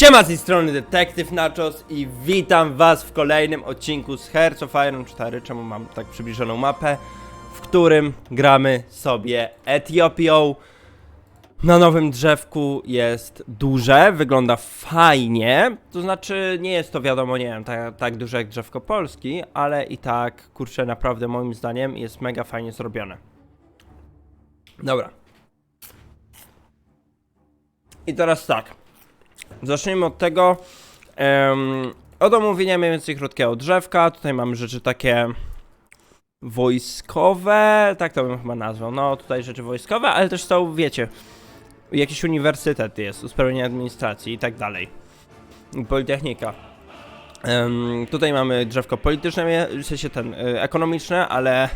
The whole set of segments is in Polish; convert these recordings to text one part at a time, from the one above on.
Siema z tej strony Detektyw Nachos i witam was w kolejnym odcinku z Hearts of Iron 4, czemu mam tak przybliżoną mapę, w którym gramy sobie Etiopią. Na nowym drzewku jest duże, wygląda fajnie, to znaczy nie jest to wiadomo, nie wiem, tak, tak duże jak drzewko Polski, ale i tak, kurczę, naprawdę moim zdaniem jest mega fajnie zrobione. Dobra. I teraz tak. Zacznijmy od tego, em, od omówienia mniej więcej krótkiego drzewka. Tutaj mamy rzeczy takie wojskowe, tak to bym chyba nazwał. No, tutaj rzeczy wojskowe, ale też są, wiecie, jakiś uniwersytet jest, usprawnienie administracji i tak dalej. Politechnika. Em, tutaj mamy drzewko polityczne, w sensie ten, y, ekonomiczne, ale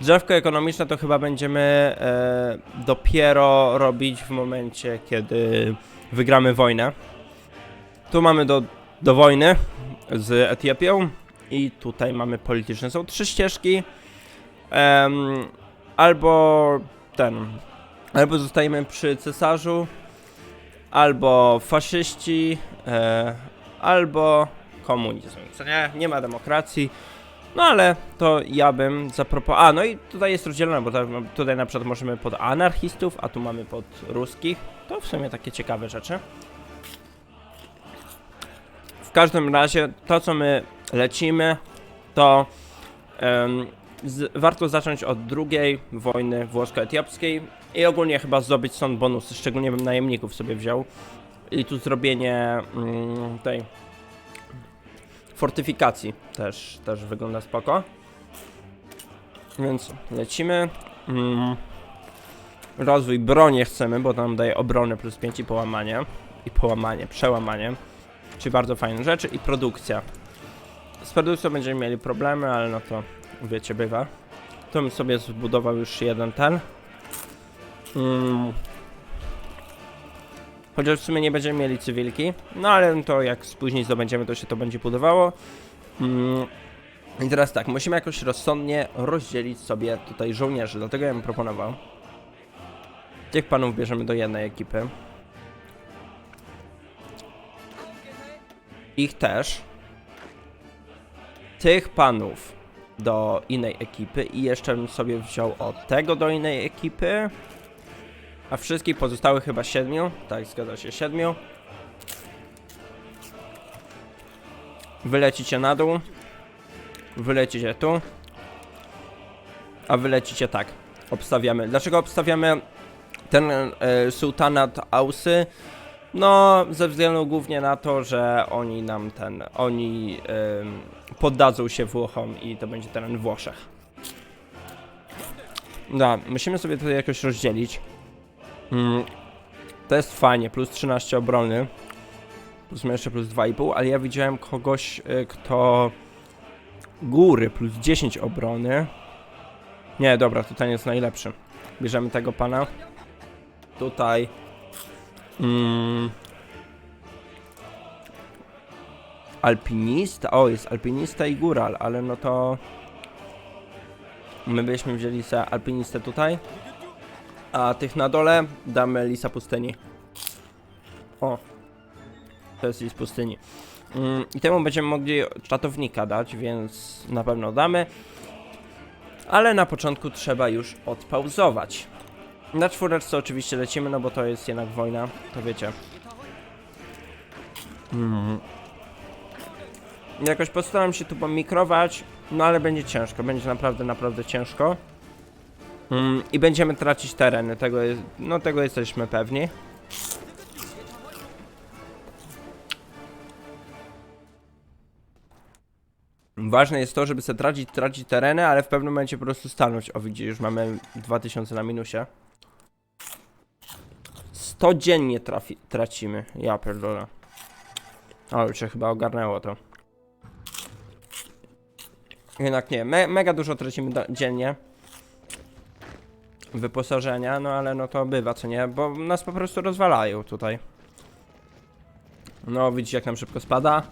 drzewko ekonomiczne to chyba będziemy e, dopiero robić w momencie, kiedy wygramy wojnę. Tu mamy do, do wojny z Etiopią i tutaj mamy polityczne. Są trzy ścieżki. Em, albo ten, albo zostajemy przy cesarzu, albo faszyści, e, albo komunizm. Co nie? Nie ma demokracji. No ale to ja bym zaproponował. A, no i tutaj jest rozdzielone, bo tutaj na przykład możemy pod anarchistów, a tu mamy pod ruskich. To w sumie takie ciekawe rzeczy. W każdym razie, to co my lecimy, to em, z, warto zacząć od drugiej wojny włosko-etiopskiej i ogólnie chyba zdobyć stąd bonusy, szczególnie bym najemników sobie wziął. I tu zrobienie mm, tej fortyfikacji też, też wygląda spoko. Więc lecimy. Mm. Rozwój broni chcemy, bo nam daje obronę plus 5 i połamanie. I połamanie, przełamanie. Czyli bardzo fajne rzeczy. I produkcja. Z produkcją będziemy mieli problemy, ale no to wiecie, bywa. To bym sobie zbudował już jeden ten. Mm. Chociaż w sumie nie będziemy mieli cywilki. No ale to jak później zdobędziemy, to się to będzie budowało. Mm. I teraz tak, musimy jakoś rozsądnie rozdzielić sobie tutaj żołnierzy, dlatego ja bym proponował. Tych panów bierzemy do jednej ekipy. Ich też. Tych panów do innej ekipy i jeszcze bym sobie wziął od tego do innej ekipy. A wszystkich pozostałych chyba siedmiu. Tak, zgadza się, siedmiu. Wylecicie na dół. Wylecicie tu. A wylecicie tak. Obstawiamy. Dlaczego obstawiamy ten e, sułtanat Ausy? No, ze względu głównie na to, że oni nam ten, oni em, poddadzą się Włochom i to będzie teren Włoszech. Da, musimy sobie to jakoś rozdzielić. Mm, to jest fajnie, plus 13 obrony. Plus jeszcze plus 2,5, ale ja widziałem kogoś, y, kto góry plus 10 obrony. Nie, dobra, tutaj jest najlepszy. Bierzemy tego pana. Tutaj. Mm, alpinista. O, jest alpinista i góral, ale no to. My byśmy wzięli sobie alpinistę tutaj. A tych na dole damy lisa pustyni. O. To jest lis pustyni. Mm, I temu będziemy mogli czatownika dać, więc na pewno damy. Ale na początku trzeba już odpauzować. Na czwóreczce oczywiście lecimy, no bo to jest jednak wojna, to wiecie. Mm. Jakoś postaram się tu pomikrować, no ale będzie ciężko, będzie naprawdę, naprawdę ciężko. Mm, I będziemy tracić tereny, tego jest, no tego jesteśmy pewni. Ważne jest to, żeby sobie tracić, tracić tereny, ale w pewnym momencie po prostu stanąć. O widzisz, już mamy 2000 na minusie. 100 dziennie trafi, tracimy. Ja pierdolę. O, już się chyba ogarnęło to. Jednak nie, me, mega dużo tracimy dziennie wyposażenia, no ale no to bywa, co nie, bo nas po prostu rozwalają tutaj. No, widzicie jak nam szybko spada.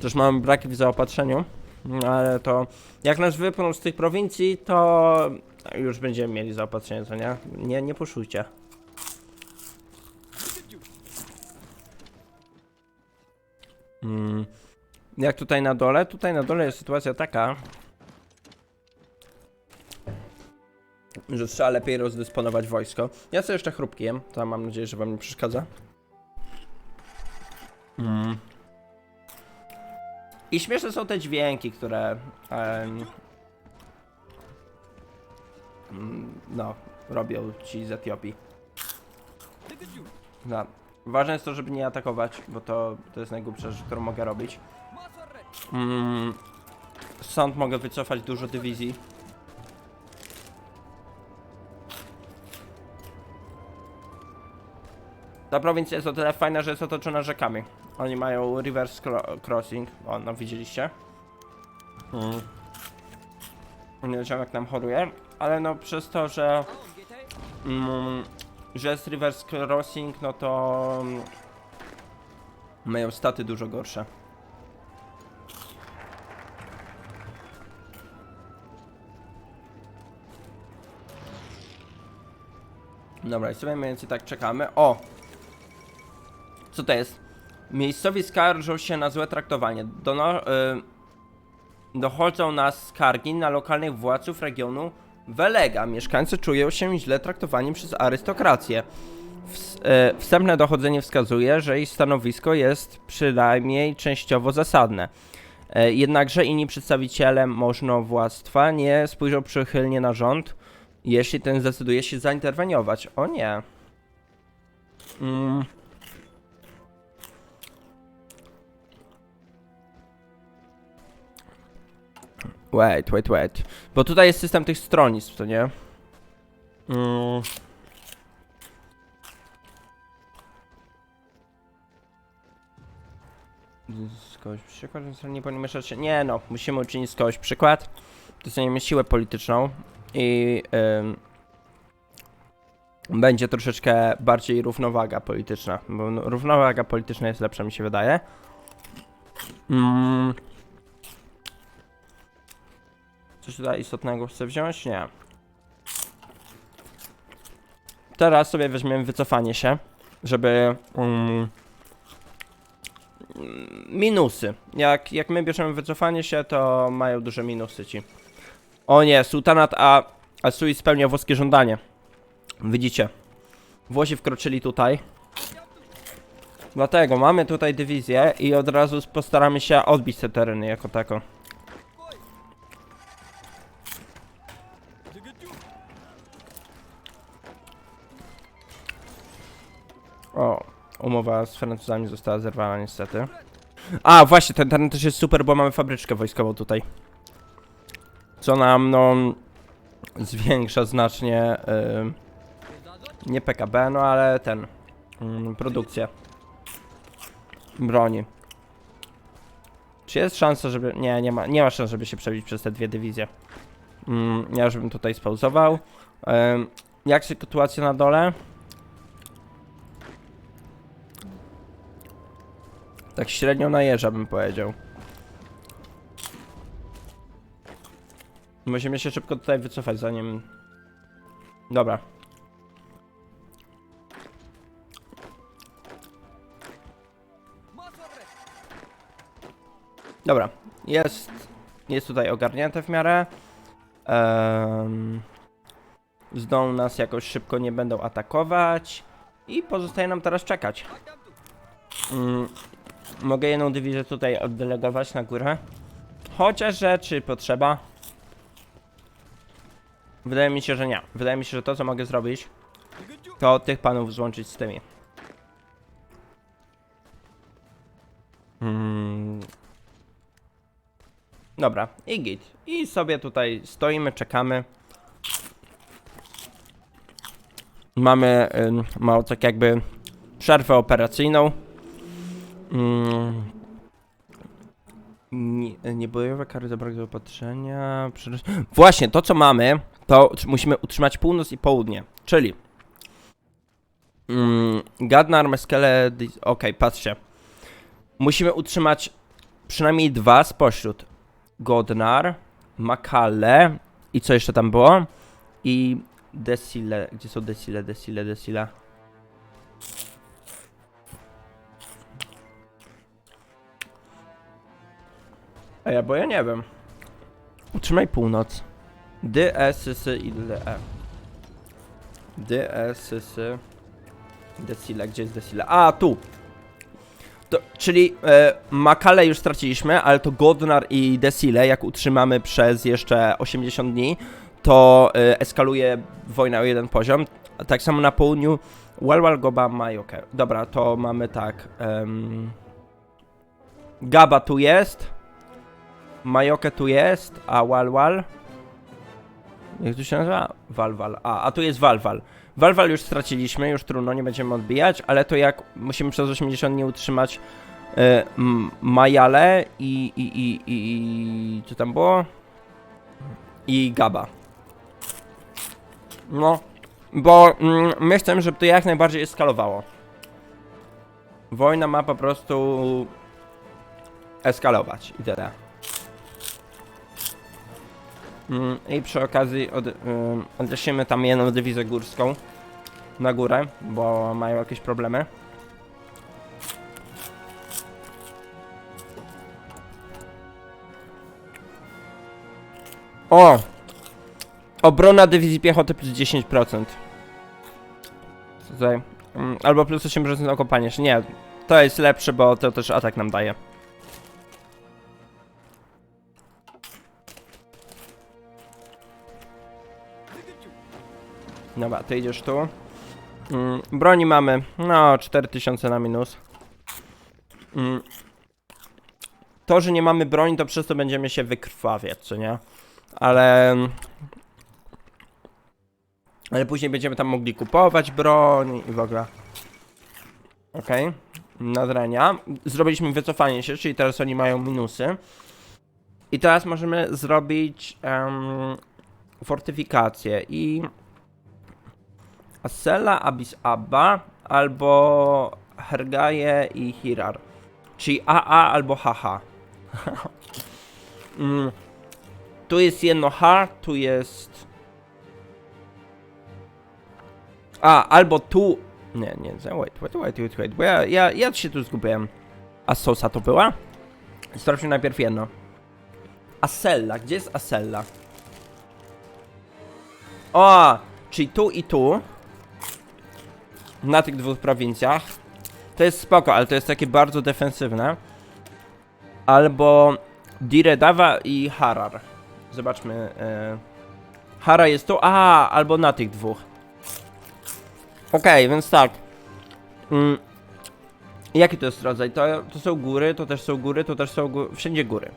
Też mamy braki w zaopatrzeniu, no, ale to jak nas wypną z tych prowincji, to już będziemy mieli zaopatrzenie, co nie? Nie, nie puszujcie. Mm. Jak tutaj na dole? Tutaj na dole jest sytuacja taka, że trzeba lepiej rozdysponować wojsko. Ja sobie jeszcze chrupki jem, to mam nadzieję, że wam nie przeszkadza. Mm. I śmieszne są te dźwięki, które em, no, robią ci z Etiopii. No. Ważne jest to, żeby nie atakować, bo to, to jest najgłupsza rzecz, którą mogę robić. Mm, stąd mogę wycofać dużo dywizji. Ta prowincja jest o tyle fajna, że jest otoczona rzekami. Oni mają reverse cro- crossing. O, no widzieliście. Mm. Nie wiedziałem jak nam choruje, ale no przez to, że mm, że jest reverse crossing, no to mm, mają staty dużo gorsze. Dobra, i sobie mniej więcej tak czekamy. O! Co to jest? Miejscowi skarżą się na złe traktowanie. Dono, y, dochodzą nas skargi na lokalnych władców regionu Welega. Mieszkańcy czują się źle traktowani przez arystokrację. E, wstępne dochodzenie wskazuje, że ich stanowisko jest przynajmniej częściowo zasadne. E, jednakże inni przedstawiciele możnowładztwa nie spojrzą przychylnie na rząd, jeśli ten zdecyduje się zainterweniować. O nie. Mm. Wait, wait, wait. Bo tutaj jest system tych stronnictw, to nie? Mm. Z kogoś przykład, że nie powinien mieszać się. Nie no, musimy uczynić z kogoś przykład. Dostaniemy siłę polityczną i ym, będzie troszeczkę bardziej równowaga polityczna. Bo no, równowaga polityczna jest lepsza, mi się wydaje. Mm. Coś tutaj istotnego chcę wziąć? Nie. Teraz sobie weźmiemy wycofanie się, żeby... mm, minusy. Jak, jak my bierzemy wycofanie się, to mają duże minusy ci. O nie, sultanat A Asui spełnia włoskie żądanie. Widzicie. Włosi wkroczyli tutaj. Dlatego mamy tutaj dywizję i od razu postaramy się odbić te tereny jako tako. O, umowa z Francuzami została zerwana niestety. A, właśnie, ten teren też jest super, bo mamy fabryczkę wojskową tutaj. Co nam, no, zwiększa znacznie, y, nie PKB, no ale ten, mm, produkcję broni. Czy jest szansa, żeby, nie, nie ma, nie ma szans, żeby się przebić przez te dwie dywizje. Mm, ja już bym tutaj spauzował. Jak sytuacja na dole? Tak średnio najeżdża bym powiedział. Musimy się szybko tutaj wycofać zanim... Dobra. Dobra, jest... Jest tutaj ogarnięte w miarę. Um, z nas jakoś szybko nie będą atakować. I pozostaje nam teraz czekać. Mm, Mogę jedną dywizję tutaj oddelegować na górę. Chociaż, że czy potrzeba? Wydaje mi się, że nie. Wydaje mi się, że to co mogę zrobić, to tych panów złączyć z tymi. Hmm. Dobra, i git. I sobie tutaj stoimy, czekamy. Mamy ym, mało tak jakby przerwę operacyjną. Mm. Nie, niebojowe kary zabraku zaopatrzenia. Przecież... Właśnie, to co mamy, to musimy utrzymać północ i południe. Czyli. Mm, Gadnar, Meskele. Okej, patrzcie. Musimy utrzymać przynajmniej dwa spośród. Godnar, Makale i co jeszcze tam było? I Desile. Gdzie są Desile, Desile, Desile? A ja, bo ja nie wiem. Utrzymaj północ. D, E, S, S, I, L, E. D, E, S, S, Decile, gdzie jest Decile? A, tu! To, czyli e, Makale już straciliśmy, ale to Godnar i Decile, jak utrzymamy przez jeszcze 80 dni, to e, eskaluje wojna o jeden poziom. Tak samo na południu Walwal, Goba, Majoke. Dobra, to mamy tak. Gaba tu jest. Majoke tu jest, a Walwal. Jak to się nazywa? Walwal. A, a tu jest Walwal. Walwal już straciliśmy, już trudno, nie będziemy odbijać, ale to jak musimy przez 80 nie utrzymać m- Majale i, i, i, i, i. Co tam było? I Gaba. No, bo mm, my chcemy, żeby to jak najbardziej eskalowało. Wojna ma po prostu eskalować i tyle. Mm, I przy okazji od, tam jedną dywizję górską na górę, bo mają jakieś problemy. O! Obrona dywizji piechoty plus 10%. Tutaj. Albo plus 8% na okopanie. Nie, to jest lepsze, bo to też atak nam daje. Dobra, ty idziesz tu. Mm, broni mamy, no 4000 na minus. Mm. To, że nie mamy broni, to przez to będziemy się wykrwawiać, co nie? Ale... Ale później będziemy tam mogli kupować broń i w ogóle. Okej. Nadrania. Zrobiliśmy wycofanie się, czyli teraz oni mają minusy. I teraz możemy zrobić em, fortyfikację i Asela, Abis Abba albo Hergaje i Hirar. Czyli AA albo HH. mm. Tu jest jedno H, tu jest. A, albo tu. Nie, nie, wait, wait, wait, wait, wait, bo ja, ja, ja się tu zgubiłem. A Sosa to była? Sprawdźmy najpierw jedno. Asella, gdzie jest Asella? O, czyli tu i tu. Na tych dwóch prowincjach. To jest spoko, ale to jest takie bardzo defensywne. Albo Diredawa i Harar. Zobaczmy. E... Hara jest tu. A, albo na tych dwóch. Okej, więc tak. Mm. Jaki to jest rodzaj? To, to są góry, to też są góry, to też są góry. Wszędzie góry.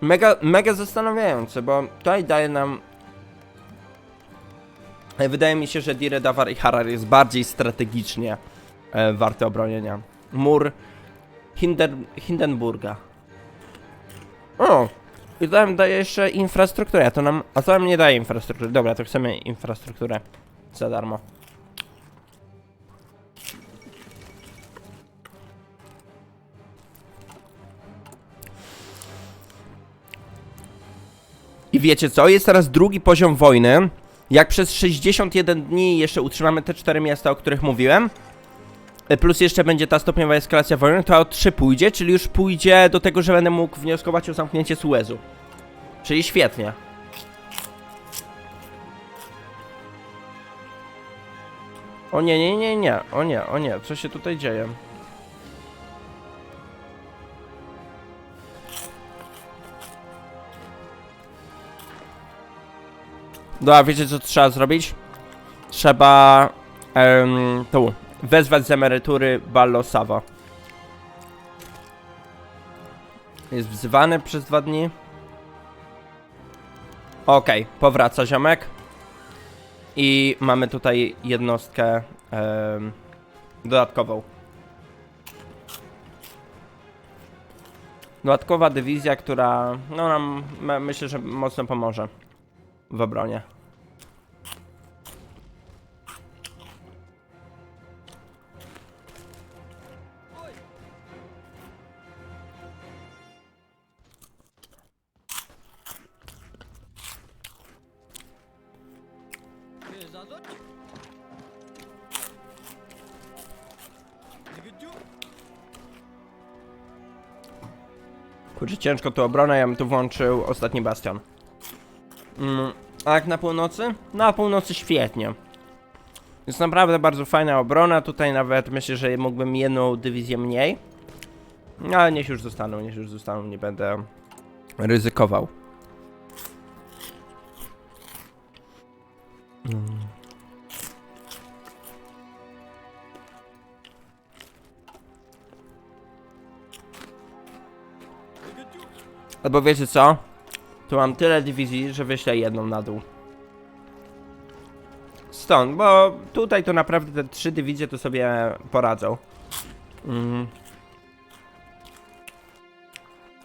Mega, mega zastanawiające, bo tutaj daje nam Wydaje mi się, że Dire Dawar i Harar jest bardziej strategicznie e, warte obronienia. Mur Hinder, Hindenburga. O! I to nam daje jeszcze infrastrukturę, a to nam, a to nam nie daje infrastruktury. Dobra, to chcemy infrastrukturę za darmo. I wiecie co? Jest teraz drugi poziom wojny. Jak przez 61 dni jeszcze utrzymamy te cztery miasta, o których mówiłem, e, plus jeszcze będzie ta stopniowa eskalacja wojny, to o 3 pójdzie, czyli już pójdzie do tego, że będę mógł wnioskować o zamknięcie Suezu. Czyli świetnie. O nie, nie, nie, nie, o nie, o nie, co się tutaj dzieje? Dobra, wiecie co trzeba zrobić? Trzeba tu wezwać z emerytury Ballo Savo. Jest wzywany przez dwa dni. Okej, powraca ziomek. I mamy tutaj jednostkę dodatkową. Dodatkowa dywizja, która no nam my- myślę, że mocno pomoże w obronie. Kurczę, ciężko tu obronę, ja bym tu włączył ostatni bastion. Mm, a jak na północy? Na północy świetnie. Jest naprawdę bardzo fajna obrona, tutaj nawet myślę, że mógłbym jedną dywizję mniej. No, ale niech już zostaną, niech już zostaną, nie będę ryzykował. Mm. Albo wiecie co? Tu mam tyle dywizji, że wyślę jedną na dół. Stąd, bo tutaj to naprawdę te trzy dywizje to sobie poradzą. Mhm.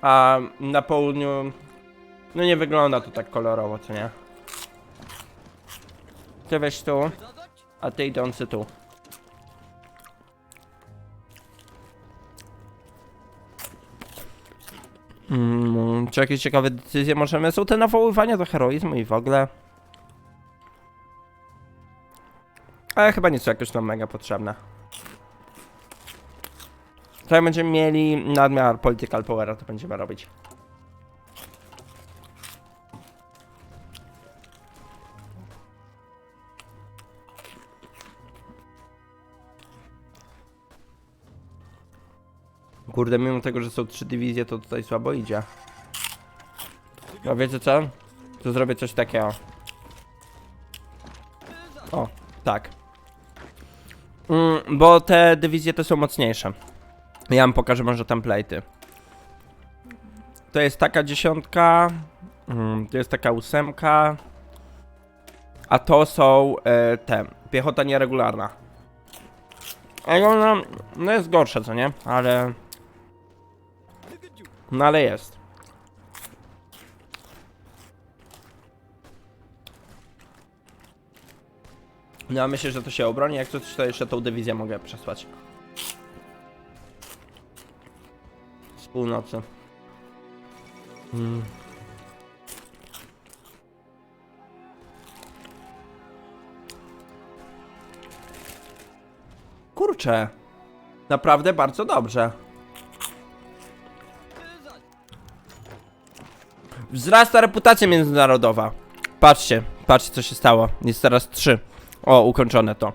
A na południu... No nie wygląda to tak kolorowo, co nie? Ty weź tu, a ty idący tu. Mm, czy jakieś ciekawe decyzje możemy? Są te nawoływania do heroizmu i w ogóle. Ale chyba nie są jakoś nam mega potrzebne. Jak będziemy mieli nadmiar political powera, to będziemy robić. Kurde, mimo tego, że są trzy dywizje, to tutaj słabo idzie. No wiecie co? To zrobię coś takiego. O, tak. Mm, bo te dywizje to są mocniejsze. Ja wam pokażę może template'y. To jest taka dziesiątka. Mm, to jest taka ósemka. A to są e, te. Piechota nieregularna. A ona no jest gorsza, co nie? Ale... No ale jest. No myślę, że to się obroni, jak coś to jeszcze tą dywizję mogę przesłać. Z północy. Mm. Kurczę. Naprawdę bardzo dobrze. Wzrasta reputacja międzynarodowa. Patrzcie, patrzcie co się stało. Jest teraz 3. O, ukończone to.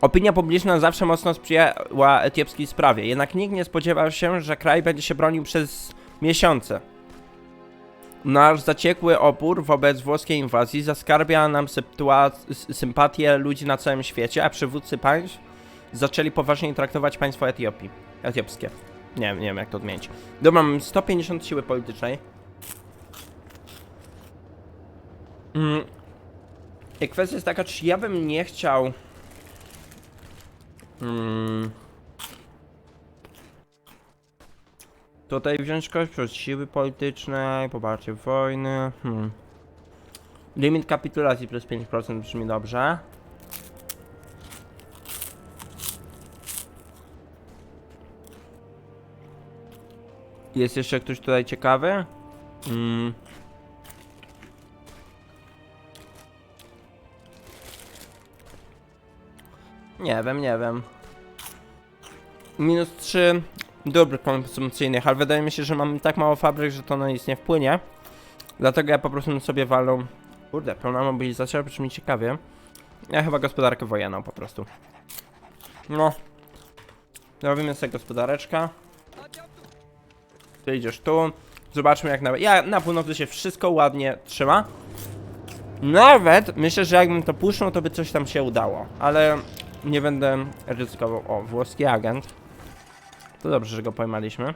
Opinia publiczna zawsze mocno sprzyjała etiopskiej sprawie, jednak nikt nie spodziewał się, że kraj będzie się bronił przez miesiące. Nasz zaciekły opór wobec włoskiej inwazji zaskarbia nam sympatię ludzi na całym świecie, a przywódcy państw zaczęli poważniej traktować państwo Etiopii. Etiopskie. Nie nie wiem jak to odmienić. Dobra, mam 150 siły politycznej. Mm. I kwestia jest taka, czy ja bym nie chciał. Mm. Tutaj wziąć kogoś przez siły polityczne, poparcie wojny. Hmm. Limit kapitulacji plus 5% brzmi dobrze. Jest jeszcze ktoś tutaj ciekawy? Mm. Nie wiem, nie wiem. Minus 3 dóbr konsumpcyjnych, ale wydaje mi się, że mamy tak mało fabryk, że to na nic nie wpłynie. Dlatego ja po prostu sobie walą... Kurde, pełna mobilizacja brzmi ciekawie. Ja chyba gospodarkę wojenną po prostu. No. Robimy sobie gospodareczka. Ty idziesz tu. Zobaczmy jak na... Ja na północy się wszystko ładnie trzyma. Nawet myślę, że jakbym to puszczał, to by coś tam się udało. Ale nie będę ryzykował. O, włoski agent. To dobrze, że go pojmaliśmy.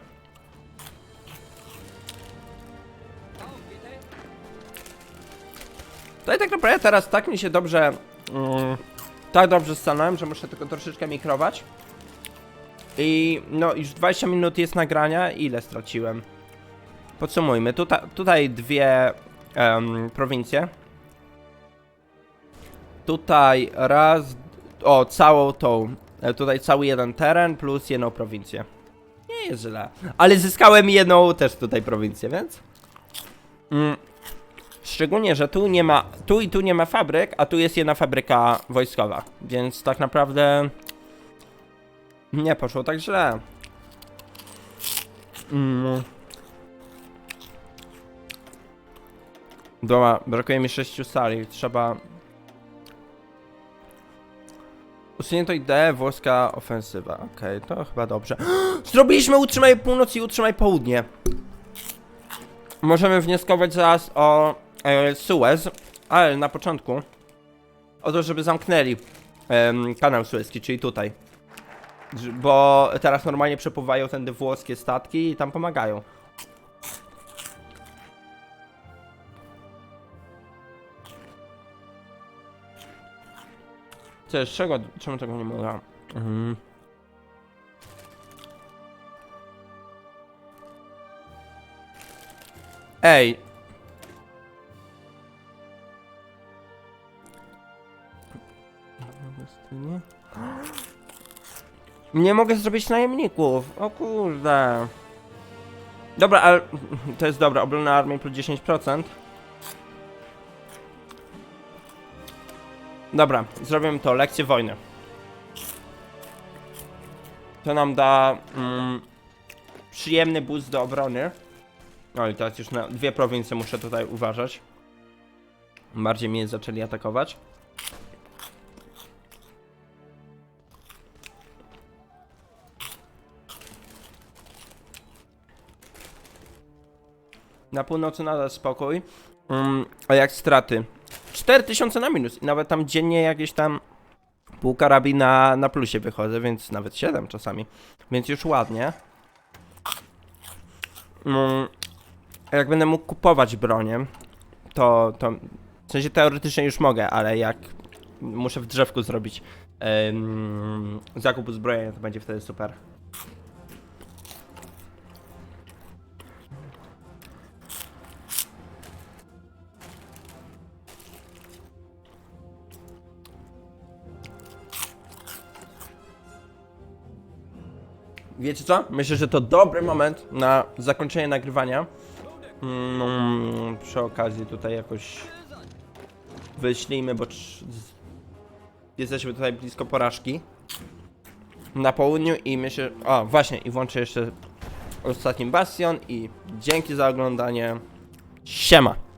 Tutaj tak naprawdę teraz tak mi się dobrze... Mm, tak dobrze stanąłem, że muszę tylko troszeczkę mikrować. I no już 20 minut jest nagrania. Ile straciłem? Podsumujmy. Tuta, tutaj dwie em, prowincje. Tutaj raz, o, całą tą, e, tutaj cały jeden teren plus jedną prowincję. Nie jest źle. Ale zyskałem jedną też tutaj prowincję, więc... Mm. Szczególnie, że tu nie ma, tu i tu nie ma fabryk, a tu jest jedna fabryka wojskowa, więc tak naprawdę nie poszło tak źle. Mm. Dobra, brakuje mi sześciu sali, trzeba Usunięto ideę, włoska ofensywa. Okej, to chyba dobrze. Zrobiliśmy utrzymaj północ i utrzymaj południe. Możemy wnioskować zaraz o e, Suez, ale na początku o to, żeby zamknęli em, kanał Suezki, czyli tutaj. Bo teraz normalnie przepływają tędy włoskie statki i tam pomagają. Z czego, czemu tego nie mogę? Mhm. Ej. Nie mogę zrobić najemników. O kurde. Dobra, ale to jest dobra. Obrona armii plus 10%. Dobra, zrobimy to. Lekcję wojny. To nam da mm, przyjemny boost do obrony. No i teraz już na dwie prowincje muszę tutaj uważać. Bardziej mnie zaczęli atakować. Na północy nadal spokój. Mm, a jak straty? 4000 na minus i nawet tam dziennie jakieś tam pół karabina na plusie wychodzę, więc nawet 7 czasami. Więc już ładnie. Mm, jak będę mógł kupować bronię, to, to w sensie teoretycznie już mogę, ale jak muszę w drzewku zrobić em, zakup uzbrojenia, to będzie wtedy super. Wiecie co? Myślę, że to dobry moment na zakończenie nagrywania. Mm, przy okazji tutaj jakoś wyślijmy, bo jesteśmy tutaj blisko porażki. Na południu i myślę... O, właśnie, i włączę jeszcze ostatni bastion i dzięki za oglądanie. Siema!